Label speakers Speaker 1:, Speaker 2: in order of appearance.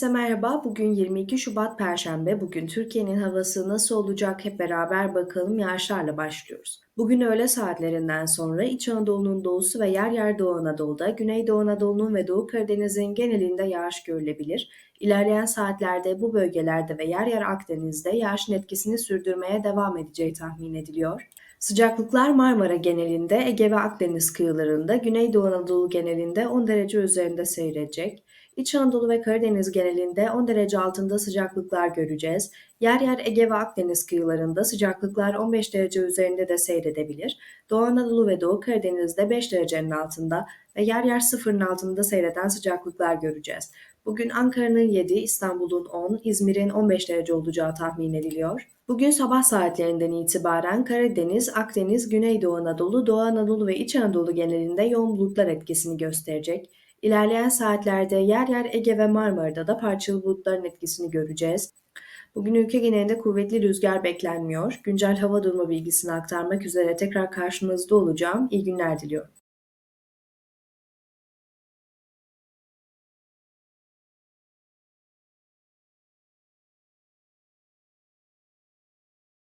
Speaker 1: Herkese merhaba. Bugün 22 Şubat Perşembe. Bugün Türkiye'nin havası nasıl olacak hep beraber bakalım yağışlarla başlıyoruz. Bugün öğle saatlerinden sonra İç Anadolu'nun doğusu ve yer yer Doğu Anadolu'da, Güneydoğu Anadolu'nun ve Doğu Karadeniz'in genelinde yağış görülebilir. İlerleyen saatlerde bu bölgelerde ve yer yer Akdeniz'de yağışın etkisini sürdürmeye devam edeceği tahmin ediliyor. Sıcaklıklar Marmara genelinde, Ege ve Akdeniz kıyılarında, Güneydoğu Anadolu genelinde 10 derece üzerinde seyredecek. İç Anadolu ve Karadeniz genelinde 10 derece altında sıcaklıklar göreceğiz. Yer yer Ege ve Akdeniz kıyılarında sıcaklıklar 15 derece üzerinde de seyredebilir. Doğu Anadolu ve Doğu Karadeniz'de 5 derecenin altında ve yer yer sıfırın altında seyreden sıcaklıklar göreceğiz. Bugün Ankara'nın 7, İstanbul'un 10, İzmir'in 15 derece olacağı tahmin ediliyor. Bugün sabah saatlerinden itibaren Karadeniz, Akdeniz, Güneydoğu Anadolu, Doğu Anadolu ve İç Anadolu genelinde yoğun bulutlar etkisini gösterecek. İlerleyen saatlerde yer yer Ege ve Marmara'da da parçalı bulutların etkisini göreceğiz. Bugün ülke genelinde kuvvetli rüzgar beklenmiyor. Güncel hava durumu bilgisini aktarmak üzere tekrar karşınızda olacağım. İyi günler diliyorum.